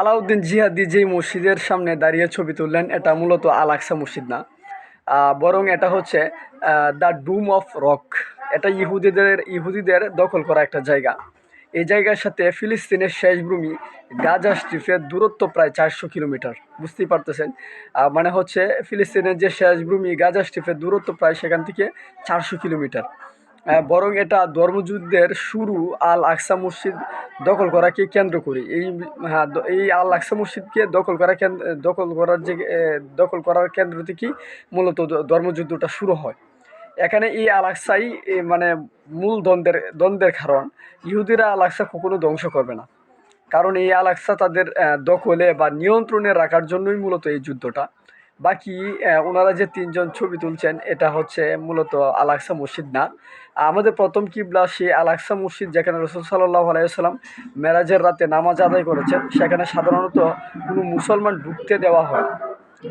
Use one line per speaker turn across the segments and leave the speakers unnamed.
আলাউদ্দিন জিহাদি যেই মসজিদের সামনে দাঁড়িয়ে ছবি তুললেন, এটা মূলত আল আকসা মসজিদ না। বরং এটা হচ্ছে দ্য ডুম অফ রক। এটা ইহুদিদের ইহুদিদের দখল করা একটা জায়গা। এই জায়গার সাথে ফিলিস্তিনের শেষ ভূমি গাজা স্ট্রিপের দূরত্ব প্রায় চারশো কিলোমিটার। বুঝতেই পারতেছেন? মানে হচ্ছে, ফিলিস্তিনের যে শেষ ভূমি গাজা স্ট্রিপের দূরত্ব প্রায় সেখান থেকে চারশো কিলোমিটার। বরং এটা ধর্মযুদ্ধের শুরু আল আকসা মসজিদ দখল করাকে কেন্দ্র করে। এই হ্যাঁ এই আল আকসা মসজিদকে দখল করা কেন্দ্র দখল করার যে দখল করার কেন্দ্র থেকেই মূলত ধর্মযুদ্ধটা শুরু হয়। এখানে এই আল আকসাই মানে মূল দ্বন্দ্বের দ্বন্দ্বের কারণ, ইহুদিরা আল আকসা কখনো ধ্বংস করবে না। কারণ এই আল আকসা তাদের দখলে বা নিয়ন্ত্রণে রাখার জন্যই মূলত এই যুদ্ধটা। বাকি ওনারা যে তিনজন ছবি তুলছেন, এটা হচ্ছে মূলত আল আকসা মসজিদ না। আমাদের প্রথম কিবলা সেই আল আকসা মসজিদ যেখানে রসুল সাল্লাহ আলাইসাল্লাম মেরাজের রাতে নামাজ আদায় করেছেন, সেখানে সাধারণত কোনো মুসলমান ঢুকতে দেওয়া হয়।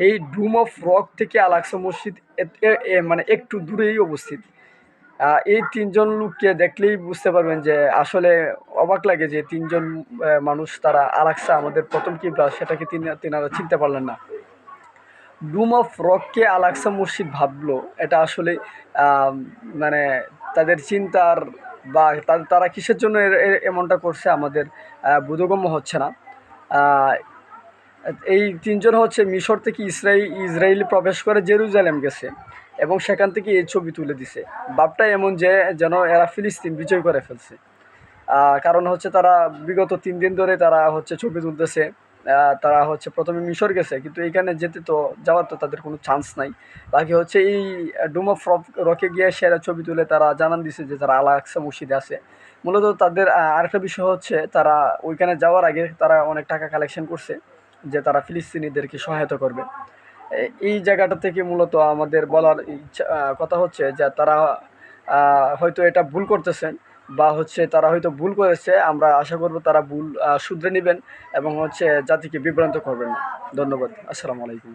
এই ডুম অফ রক থেকে আল আকসা মসজিদ মানে একটু দূরেই অবস্থিত। এই তিনজন লোককে দেখলেই বুঝতে পারবেন যে আসলে অবাক লাগে যে তিনজন মানুষ তারা আলাক্সা আমাদের প্রথম কিবলা, সেটাকে তিনি, তিনারা চিনতে পারলেন না। ডুম অফ রককে আলাক্সা মসজিদ ভাবলো। এটা আসলে মানে তাদের চিন্তার বা তারা কিসের জন্য এমনটা করছে আমাদের বোধগম্য হচ্ছে না। এই তিনজন হচ্ছে মিশর থেকে ইসরায়েল ইসরায়েল প্রবেশ করে জেরুজালেম গেছে এবং সেখান থেকে এই ছবি তুলে দিছে। ভাবটা এমন যে, যেন এরা ফিলিস্তিন বিজয় করে ফেলছে। কারণ হচ্ছে তারা বিগত তিন দিন ধরে তারা হচ্ছে ছবি তুলতেছে। তারা হচ্ছে প্রথমে মিশর গেছে, কিন্তু এইখানে যেতে তো, যাওয়ার তো তাদের কোনো চান্স নাই। বাকি হচ্ছে এই ডুম অফ রকে গিয়ে সেরা ছবি তুলে তারা জানান দিছে যে তারা আলা আকসা মসজিদে আছে। মূলত তাদের আরেকটা বিষয় হচ্ছে তারা ওইখানে যাওয়ার আগে তারা অনেক টাকা কালেকশন করছে, যে তারা ফিলিস্তিনিদেরকে সহায়তা করবে। এই জায়গাটা থেকে মূলত আমাদের বলার কথা হচ্ছে যে তারা হয়তো এটা ভুল করতেছেন বা হচ্ছে তারা হয়তো ভুল করেছে, আমরা আশা করব তারা ভুল শুধরে নেবেন এবং হচ্ছে জাতিকে বিভ্রান্ত করবেন না। ধন্যবাদ। আসসালামু আলাইকুম।